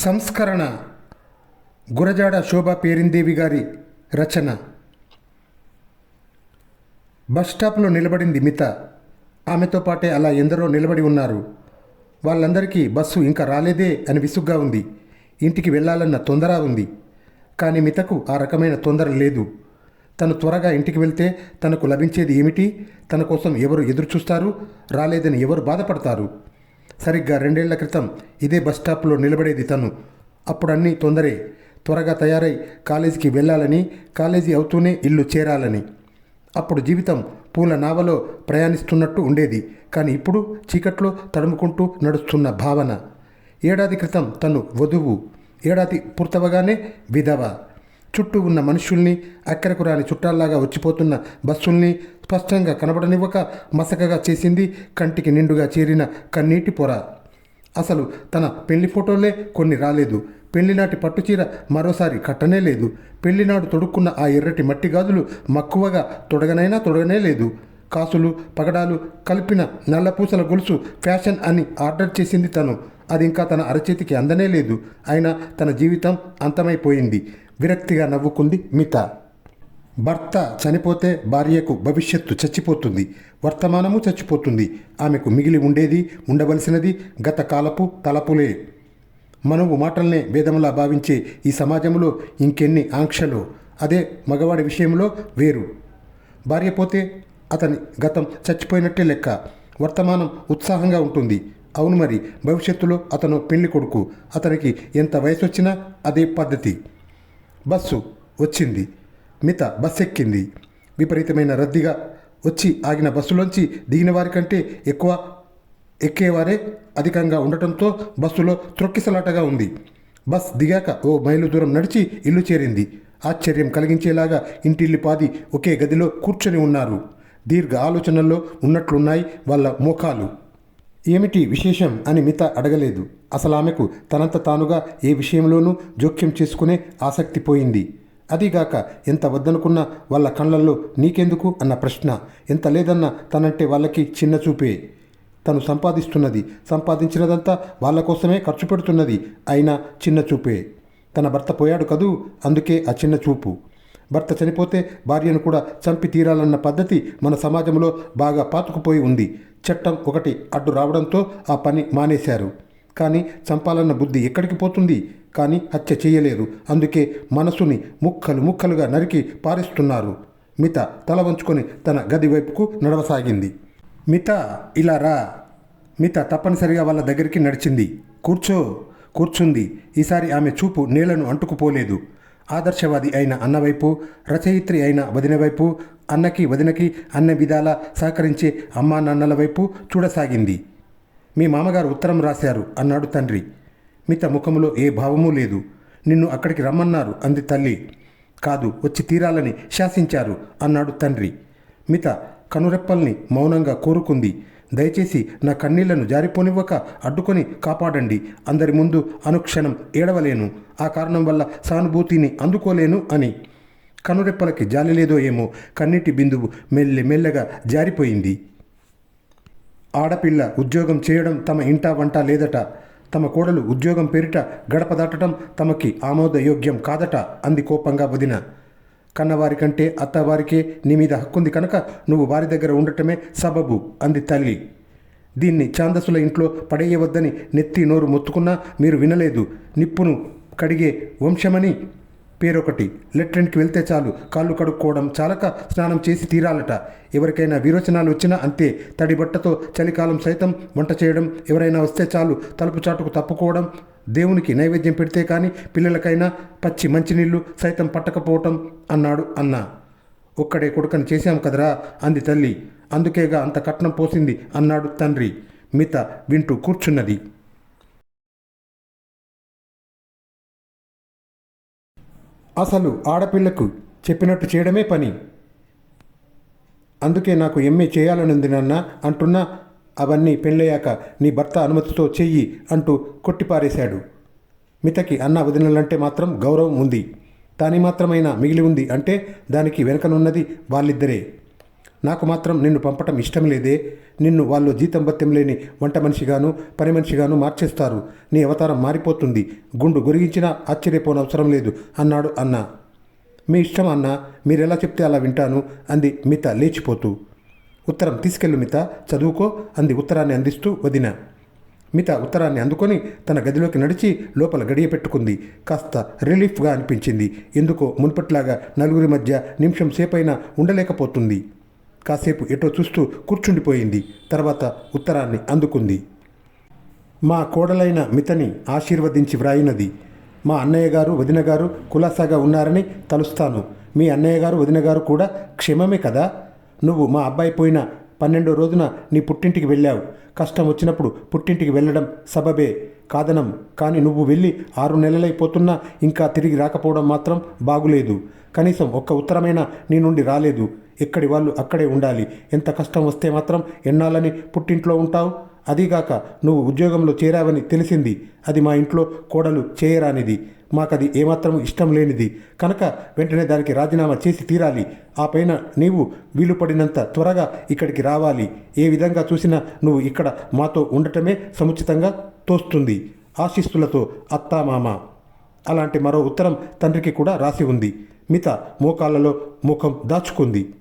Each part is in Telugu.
సంస్కరణ. గురజాడ శోభా పేరిందేవి గారి రచన. బస్ స్టాప్లో నిలబడింది మిత. ఆమెతో పాటే అలా ఎందరో నిలబడి ఉన్నారు. వాళ్ళందరికీ బస్సు ఇంకా రాలేదే అని విసుగ్గా ఉంది. ఇంటికి వెళ్ళాలన్న తొందర ఉంది. కానీ మితకు ఆ రకమైన తొందర లేదు. తను త్వరగా ఇంటికి వెళ్తే తనకు లభించేది ఏమిటి? తన కోసం ఎవరు ఎదురు చూస్తారు రాలేదని ఎవరు బాధపడతారు? సరిగ్గా రెండేళ్ళ క్రితం ఇదే బస్ స్టాప్లో నిలబడేది తను. అప్పుడు అన్నీ తొందరే. త్వరగా తయారై కాలేజీకి వెళ్ళాలని కాలేజీ అవుతూనే ఇల్లు చేరాలని. అప్పుడు జీవితం పూల నావలో ప్రయాణిస్తున్నట్టు ఉండేది. కానీ ఇప్పుడు చీకట్లో తడుముకుంటూ నడుస్తున్న భావన. ఏడాది క్రితం తను వధువు. ఏడాది పూర్తవగానే విధవ. చుట్టూ ఉన్న మనుషుల్ని అక్కడకు రాని చుట్టాల్లాగా వచ్చిపోతున్న బస్సుల్ని స్పష్టంగా కనబడనివ్వక మసకగా చేసింది కంటికి నిండుగా చేరిన కన్నీటి పొర. అసలు తన పెళ్ళి ఫోటోలే కొన్ని రాలేదు. పెళ్ళినాటి పట్టుచీర మరోసారి కట్టనే లేదు. పెళ్ళినాడు తొడుక్కున్న ఆ ఎర్రటి మట్టి గాజులు మక్కువగా తొడగనైనా తొడగనే లేదు. కాసులు పగడాలు కలిపిన నల్లపూసల గొలుసు ఫ్యాషన్ అని ఆర్డర్ చేసింది తను. అది ఇంకా తన అరచేతికి అందనే లేదు. అయినా తన జీవితం అంతమైపోయింది. విరక్తిగా నవ్వుకుంది మిత. భర్త చనిపోతే భార్యకు భవిష్యత్తు చచ్చిపోతుంది వర్తమానము చచ్చిపోతుంది. ఆమెకు మిగిలి ఉండేది ఉండవలసినది గత కాలపు తలపులే. మనవు మాటల్నే వేదములా భావించే ఈ సమాజంలో ఇంకెన్ని ఆంక్షలు? అదే మగవాడి విషయంలో వేరు. భార్య పోతే అతని గతం చచ్చిపోయినట్టే లెక్క. వర్తమానం ఉత్సాహంగా ఉంటుంది. అవును మరి భవిష్యత్తులో అతను పెళ్ళి కొడుకు. అతనికి ఎంత వయసు వచ్చినా అదే పద్ధతి. బస్సు వచ్చింది. మిత బస్ ఎక్కింది విపరీతమైన రద్దీగా వచ్చి ఆగిన బస్సులోంచి దిగిన వారికంటే ఎక్కువ ఎక్కేవారే అధికంగా ఉండటంతో బస్సులో త్రొక్కిసలాటగా ఉంది. బస్ దిగాక ఓ మైలు దూరం నడిచి ఇల్లు చేరింది. ఆశ్చర్యం కలిగించేలాగా ఇంటిల్లి పాది ఒకే గదిలో కూర్చొని ఉన్నారు. దీర్ఘ ఆలోచనల్లో ఉన్నట్లున్నాయి వాళ్ళ మోకాలు. ఏమిటి విశేషం అని మిత అడగలేదు. అసలు ఆమెకు తనంత తానుగా ఏ విషయంలోనూ జోక్యం చేసుకునే ఆసక్తి పోయింది. అదీగాక ఎంత వద్దనుకున్నా వాళ్ళ కళ్ళల్లో నీకెందుకు అన్న ప్రశ్న. ఎంత లేదన్న తనంటే వాళ్ళకి చిన్న చూపే. తను సంపాదిస్తున్నది. సంపాదించినదంతా వాళ్ళ కోసమే ఖర్చు పెడుతున్నది. అయినా చిన్న చూపే. తన భర్త పోయాడు కదూ? అందుకే ఆ చిన్న చూపు. భర్త చనిపోతే భార్యను కూడా చంపి తీరాలన్న పద్ధతి మన సమాజంలో బాగా పాతుకుపోయి ఉంది. చట్టం ఒకటి అడ్డు రావడంతో ఆ పని మానేశారు. కానీ చంపాలన్న బుద్ధి ఎక్కడికి పోతుంది? కానీ హత్య చేయలేరు అందుకే మనసుని ముక్కలు ముక్కలుగా నరికి పారేస్తున్నారు. మిత తల వంచుకొని తన గది వైపుకు నడవసాగింది. మిత ఇలా రా. మిత తప్పనిసరిగా వాళ్ళ దగ్గరికి నడిచింది. కూర్చో. కూర్చుంది. ఈసారి ఆమె చూపు నేలను అంటుకుపోలేదు. ఆదర్శవాది అయిన అన్నవైపు రచయిత్రి అయిన వదిన వైపు అన్నకి వదినకి అన్న విధాల సహకరించే అమ్మా నాన్నల వైపు చూడసాగింది. మీ మామగారు ఉత్తరం రాశారు అన్నాడు తండ్రి. మిత ముఖములో ఏ భావమూ లేదు. నిన్ను అక్కడికి రమ్మన్నారు అంది తల్లి. కాదు వచ్చి తీరాలని శాసించారు అన్నాడు తండ్రి. మిత కనురెప్పల్ని మౌనంగా కోరుకుంది. దయచేసి నా కన్నీళ్ళను జారిపోనివ్వక అడ్డుకొని కాపాడండి. అందరి ముందు అనుక్షణం ఏడవలేను. ఆ కారణం వల్ల సానుభూతిని అందుకోలేను అని. కనురెప్పలకి జాలి లేదో ఏమో కన్నీటి బిందువు మెల్లి మెల్లగా జారిపోయింది. ఆడపిల్ల ఉద్యోగం చేయడం తమ ఇంట వంట లేదట. తమ కోడలు ఉద్యోగం పేరిట గడప దాటడం తమకి ఆమోదయోగ్యం కాదట అంది కోపంగా వదిన. కన్నవారి కంటే అత్తవారికే నీ మీద హక్కుంది కనుక నువ్వు వారి దగ్గర ఉండటమే సబబు అంది తల్లి. దీన్ని ఛాందసుల ఇంట్లో పడేయవద్దని నెత్తి నోరు మొత్తుకున్నా మీరు వినలేదు. నిప్పును కడిగే వంశమని పేరొకటి. లెట్రిన్కి వెళ్తే చాలు. కాళ్ళు కడుక్కోవడం చాలక స్నానం చేసి తీరాలట. ఎవరికైనా విరోచనాలు వచ్చినా అంతే. తడి బట్టతో చలికాలం సైతం వంట చేయడం ఎవరైనా వస్తే చాలు తలుపు చాటుకు తప్పుకోవడం దేవునికి నైవేద్యం పెడితే కానీ పిల్లలకైనా పచ్చి మంచినీళ్ళు సైతం పట్టకపోవటం అన్నాడు అన్న. ఒక్కడే కొడుకని చేశాం కదరా? అంది తల్లి. అందుకేగా అంత కట్నం పోసింది అన్నాడు తండ్రి. మిత వింటూ కూర్చున్నది. అసలు ఆడపిల్లకు చెప్పినట్టు చేయడమే పని. అందుకే నాకు ఎంఏ చేయాలనుంది నాన్న అంటున్నా అవన్నీ పెళ్ళయ్యాక నీ భర్త అనుమతితో చెయ్యి అంటూ కొట్టిపారేశాడు. మితకి అన్న వదినలంటే మాత్రం గౌరవం ఉంది. తాని మాత్రమైనా మిగిలి ఉంది అంటే దానికి వెనకనున్నది వాళ్ళిద్దరే. నాకు మాత్రం నిన్ను పంపటం ఇష్టం లేదే. నిన్ను వాళ్ళు జీతం భత్యం లేని వంట మనిషిగాను పని మనిషిగాను మార్చేస్తారు. నీ అవతారం మారిపోతుంది. గుండు గొరిగించినా ఆశ్చర్యపోనవసరం లేదు అన్నాడు అన్న. మీ ఇష్టం అన్న మీరెలా చెప్తే అలా వింటాను అంది మిత లేచిపోతూ. ఉత్తరం తీసుకెళ్ళు మిత చదువుకో అంది ఉత్తరాన్ని అందిస్తూ వదిన. మిత ఉత్తరాన్ని అందుకొని తన గదిలోకి నడిచి లోపల గడియ పెట్టుకుంది. కాస్త రిలీఫ్గా అనిపించింది. ఎందుకో మునుపట్లాగా నలుగురి మధ్య నిమిషం సేపైనా ఉండలేకపోతుంది. కాసేపు ఎటో చూస్తూ కూర్చుండిపోయింది. తర్వాత ఉత్తరాన్ని అందుకుంది. మా కోడలైన మితని ఆశీర్వదించి వ్రాయినది. మా అన్నయ్య గారు వదిన గారు కులాసాగా ఉన్నారని తలుస్తాను. మీ అన్నయ్య గారు వదిన గారు కూడా క్షేమమే కదా? నువ్వు మా అబ్బాయి పోయిన పన్నెండో రోజున నీ పుట్టింటికి వెళ్ళావు. కష్టం వచ్చినప్పుడు పుట్టింటికి వెళ్ళడం సబబే. కాదనం కానీ నువ్వు వెళ్ళి ఆరు నెలలైపోతున్నా ఇంకా తిరిగి రాకపోవడం మాత్రం బాగులేదు. కనీసం ఒక్క ఉత్తరమైనా నీ నుండి రాలేదు. ఎక్కడి వాళ్ళు అక్కడే ఉండాలి. ఎంత కష్టం వస్తే మాత్రం ఎన్నాళ్ళని పుట్టింట్లో ఉంటావు? అదీగాక నువ్వు ఉద్యోగంలో చేరావని తెలిసింది. అది మా ఇంట్లో కోడలు చేయరానిది. మాకది ఏమాత్రం ఇష్టం లేనిది. కనుక వెంటనే దానికి రాజీనామా చేసి తీరాలి. ఆ పైన నీవు వీలు పడినంత త్వరగా ఇక్కడికి రావాలి. ఏ విధంగా చూసినా నువ్వు ఇక్కడ మాతో ఉండటమే సముచితంగా తోస్తుంది. ఆశిస్తులతో అత్తామామ. అలాంటి మరో ఉత్తరం తండ్రికి కూడా రాసి ఉంది. మిత మోకాళ్ళలో ముఖం దాచుకుంది.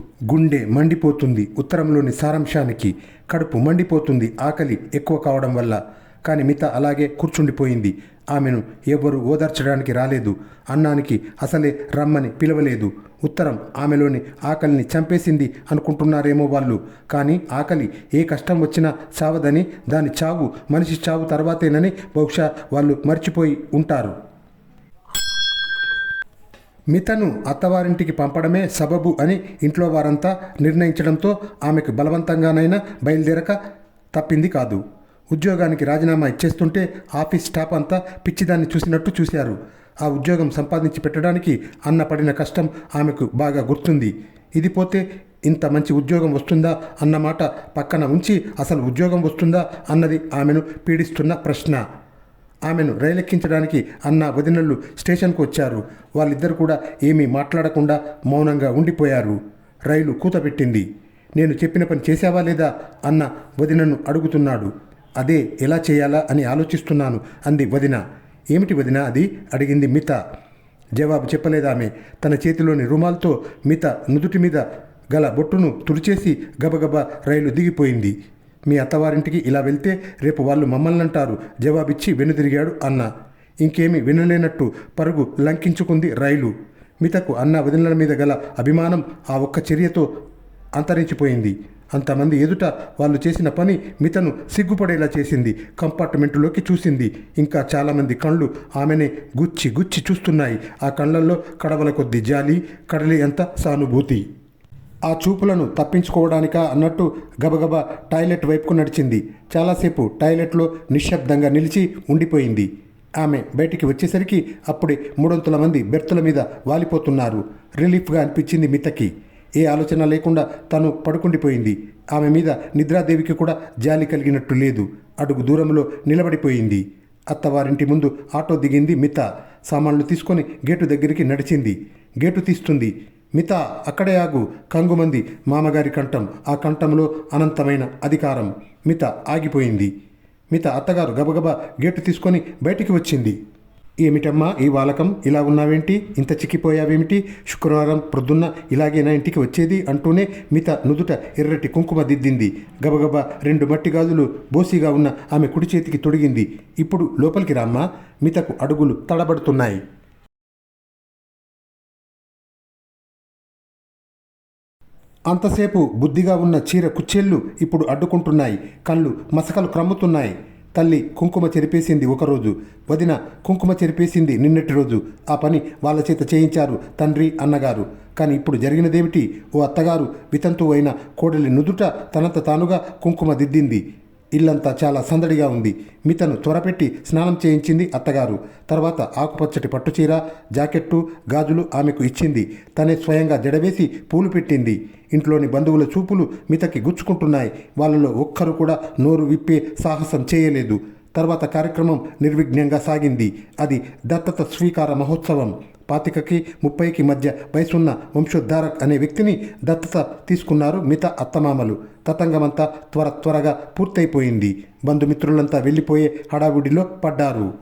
గుండె మండిపోతుంది ఉత్తరంలోని సారాంశానికి. కడుపు మండిపోతుంది. ఆకలి ఎక్కువ కావడం వల్ల కానీ మిత అలాగే కూర్చుండిపోయింది. ఆమెను ఎవరు ఓదార్చడానికి రాలేదు. అన్నానికి అసలే రమ్మని పిలవలేదు. ఉత్తరం ఆమెలోని ఆకలిని చంపేసింది అనుకుంటున్నారేమో వాళ్ళు. కానీ ఆకలి ఏ కష్టం వచ్చినా చావదని దాని చావు మనిషి చావు తర్వాతేనని బహుశా వాళ్ళు మర్చిపోయి ఉంటారు. మితను అత్తవారింటికి పంపడమే సబబు అని ఇంట్లో వారంతా నిర్ణయించడంతో ఆమెకు బలవంతంగానైనా బయలుదేరక తప్పింది కాదు. ఉద్యోగానికి రాజీనామా ఇచ్చేస్తుంటే ఆఫీస్ స్టాఫ్ అంతా పిచ్చిదాన్ని చూసినట్టు చూశారు. ఆ ఉద్యోగం సంపాదించి పెట్టడానికి అన్న పడిన కష్టం ఆమెకు బాగా గుర్తుంది. ఇది పోతే ఇంత మంచి ఉద్యోగం వస్తుందా అన్నమాట పక్కన ఉంచి అసలు ఉద్యోగం వస్తుందా అన్నది ఆమెను పీడిస్తున్న ప్రశ్న. ఆమెను రైలెక్కించడానికి అన్న వదినళ్ళు స్టేషన్కు వచ్చారు. వాళ్ళిద్దరు కూడా ఏమీ మాట్లాడకుండా మౌనంగా ఉండిపోయారు. రైలు కూతపెట్టింది. నేను చెప్పిన పని చేశావా లేదా? అన్న వదినను అడుగుతున్నాడు. అదే ఎలా చేయాలా అని ఆలోచిస్తున్నాను అంది వదిన. ఏమిటి వదిన అది? అడిగింది మిత. జవాబు చెప్పలేదామె. తన చేతిలోని రుమాల్తో మిత నుదుటి మీద గల బొట్టును తుడిచేసి గబగబా రైలు దిగిపోయింది. మీ అత్తవారింటికి ఇలా వెళ్తే రేపు వాళ్ళు మమ్మల్ని అంటారు జవాబిచ్చి వెనుదిరిగాడు అన్న. ఇంకేమి వినలేనట్టు పరుగు లంకించుకుంది రైలు. మితకు అన్న వదినల మీద గల అభిమానం ఆ ఒక్క చర్యతో అంతరించిపోయింది. అంతమంది ఎదుట వాళ్ళు చేసిన పని మితను సిగ్గుపడేలా చేసింది కంపార్ట్మెంటులోకి చూసింది. ఇంకా చాలామంది కళ్ళు ఆమెనే గుచ్చి గుచ్చి చూస్తున్నాయి. ఆ కళ్ళల్లో కడవల కొద్ది జాలి కడలి అంత సానుభూతి. ఆ చూపులను తప్పించుకోవడానికా అన్నట్టు గబగబా టాయిలెట్ వైపుకు నడిచింది. చాలాసేపు టాయిలెట్లో నిశ్శబ్దంగా నిలిచి ఉండిపోయింది. ఆమె బయటికి వచ్చేసరికి అప్పుడే మూడొంతుల మంది బెర్తుల మీద వాలిపోతున్నారు. రిలీఫ్గా అనిపించింది మితకి. ఏ ఆలోచన లేకుండా తను పడుకుండిపోయింది. ఆమె మీద నిద్రాదేవికి కూడా జాలి కలిగినట్టు లేదు. అడుగు దూరంలో నిలబడిపోయింది. అత్తవారింటి ముందు ఆటో దిగింది మిత. సామాన్లు తీసుకొని గేటు దగ్గరికి నడిచింది. గేటు తీస్తుంది. మిత అక్కడే ఆగు. కంగుమంది మామగారి కంఠం. ఆ కంఠంలో అనంతమైన అధికారం. మిత ఆగిపోయింది. మిత అత్తగారు గబగబా గేటు తీసుకొని బయటికి వచ్చింది. ఏమిటమ్మా ఈ వాలకం? ఇలా ఉన్నావేంటి? ఇంత చిక్కిపోయావేమిటి? శుక్రవారం ప్రొద్దున్న ఇలాగేనా ఇంటికి వచ్చేది అంటూనే మిత నుదుట ఎర్రటి కుంకుమ దిద్దింది. గబగబా రెండు మట్టి గాజులు బోసిగా ఉన్న ఆమె కుడి చేతికి తొడిగింది. ఇప్పుడు లోపలికి రామ్మా. మితకు అడుగులు తడబడుతున్నాయి. అంతసేపు బుద్ధిగా ఉన్న చీర కుచ్చెళ్ళు ఇప్పుడు అడ్డుకుంటున్నాయి. కళ్ళు మసకలు క్రమ్ముతున్నాయి. తల్లి కుంకుమ చెరిపేసింది ఒకరోజు వదిన కుంకుమ చెరిపేసింది నిన్నటి రోజు. ఆ పని వాళ్ళ చేత చేయించారు తండ్రి అన్నగారు. కానీ ఇప్పుడు జరిగినదేమిటి? ఓ అత్తగారు వితంతువు అయిన కోడలి నుదుట తనంత తానుగా కుంకుమ దిద్దింది. ఇల్లంతా చాలా సందడిగా ఉంది. మితను త్వరపెట్టి స్నానం చేయించింది అత్తగారు. తర్వాత ఆకుపచ్చటి పట్టుచీర జాకెట్టు గాజులు ఆమెకు ఇచ్చింది. తనే స్వయంగా జడవేసి పూలు పెట్టింది. ఇంట్లోని బంధువుల చూపులు మితకి గుచ్చుకుంటున్నాయి. వాళ్ళలో ఒక్కరు కూడా నోరు విప్పే సాహసం చేయలేదు. తర్వాత కార్యక్రమం నిర్విఘ్నంగా సాగింది. అది దత్తత స్వీకార మహోత్సవం. పాతికకి ముప్పైకి మధ్య వయసున్న వంశోద్ధారక్ అనే వ్యక్తిని దత్తత తీసుకున్నారు మిత అత్తమామలు. తతంగమంతా త్వర త్వరగా పూర్తయిపోయింది. బంధుమిత్రులంతా వెళ్ళిపోయే హడావుడిలో పడ్డారు.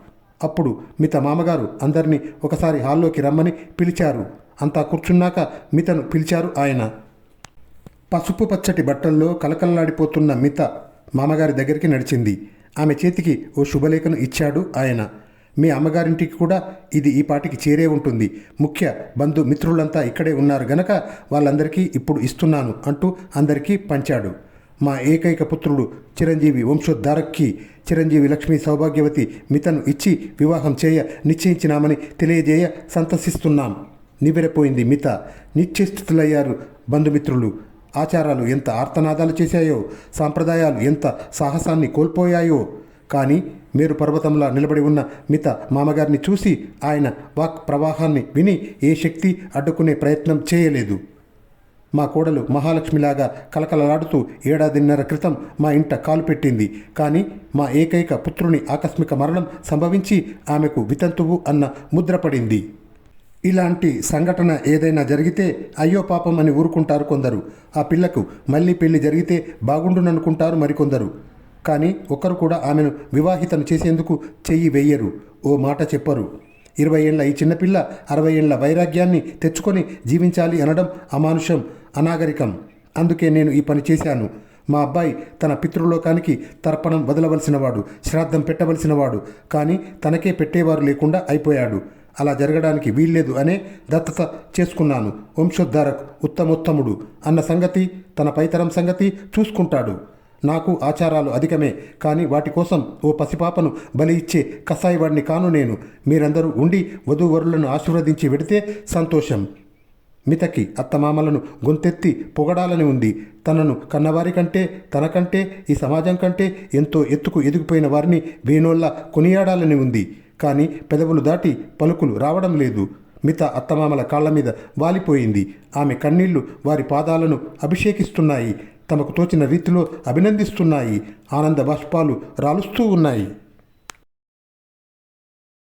అప్పుడు మిత మామగారు అందరినీ ఒకసారి హాల్లోకి రమ్మని పిలిచారు. అంతా కూర్చున్నాక మితను పిలిచారు ఆయన. పసుపు పచ్చటి బట్టల్లో కలకలలాడిపోతున్న మిత మామగారి దగ్గరికి నడిచింది. ఆమె చేతికి ఓ శుభలేఖను ఇచ్చాడు ఆయన. మీ అమ్మగారింటికి కూడా ఇది ఈ పాటికి చేరే ఉంటుంది. ముఖ్య బంధు మిత్రులంతా ఇక్కడే ఉన్నారు గనక వాళ్ళందరికీ ఇప్పుడు ఇస్తున్నాను అంటూ అందరికీ పంచాడు. మా ఏకైక పుత్రుడు చిరంజీవి వంశోద్ధారక్కి చిరంజీవి లక్ష్మీ సౌభాగ్యవతి మితను ఇచ్చి వివాహం చేయ నిశ్చయించినామని తెలియజేయ సంతసిస్తున్నాం. నివెరపోయింది మిత. నిశ్చేష్టితులయ్యారు బంధుమిత్రులు. ఆచారాలు ఎంత ఆర్తనాదాలు చేశాయో సాంప్రదాయాలు ఎంత సాహసాన్ని కోల్పోయాయో. కానీ మేరు పర్వతంలా నిలబడి ఉన్న మిత మామగారిని చూసి ఆయన వాక్ ప్రవాహాన్ని విని ఏ శక్తి అడ్డుకునే ప్రయత్నం చేయలేదు. మా కోడలు మహాలక్ష్మిలాగా కలకలలాడుతూ ఏడాదిన్నర క్రితం మా ఇంట కాలు పెట్టింది. కానీ మా ఏకైక పుత్రుని ఆకస్మిక మరణం సంభవించి ఆమెకు వితంతువు అన్న ముద్ర పడింది. ఇలాంటి సంఘటన ఏదైనా జరిగితే అయ్యో పాపం అని ఊరుకుంటారు కొందరు. ఆ పిల్లకు మళ్ళీ పెళ్ళి జరిగితే బాగుండుననుకుంటారు మరికొందరు. కానీ ఒక్కరు కూడా ఆమెను వివాహితను చేసేందుకు చెయ్యి వెయ్యరు ఓ మాట చెప్పరు. ఇరవై ఏళ్ళ ఈ చిన్నపిల్ల అరవై ఏళ్ళ వైరాగ్యాన్ని తెచ్చుకొని జీవించాలి అనడం అమానుషం అనాగరికం. అందుకే నేను ఈ పని చేశాను. మా అబ్బాయి తన పితృలోకానికి తర్పణం వదలవలసినవాడు శ్రాద్ధం పెట్టవలసినవాడు. కానీ తనకే పెట్టేవారు లేకుండా అయిపోయాడు. అలా జరగడానికి వీల్లేదు అనే దత్తత చేసుకున్నాను. వంశోద్ధారక్ ఉత్తమోత్తముడు అన్న సంగతి తన పైతరం సంగతి చూసుకుంటాడు. నాకు ఆచారాలు అధికమే కానీ వాటి కోసం ఓ పసిపాపను బలి ఇచ్చే కసాయివాడిని కాను నేను. మీరందరూ ఉండి వధూవరులను ఆశీర్వదించి వెడితే సంతోషం. మితకి అత్తమామలను గొంతెత్తి పొగడాలని ఉంది. తనను కన్నవారి కంటే తనకంటే ఈ సమాజం కంటే ఎంతో ఎత్తుకు ఎదిగిపోయిన వారిని వేణోళ్ళ కొనియాడాలని ఉంది. కానీ పెదవులు దాటి పలుకులు రావడం లేదు. మిత అత్తమామల కాళ్ళ మీద వాలిపోయింది. ఆమె కన్నీళ్ళు వారి పాదాలను అభిషేకిస్తున్నాయి. తమకు తోచిన రీతిలో అభినందిస్తున్నాయి. ఆనంద బాష్పాలు రాలుస్తూ ఉన్నాయి.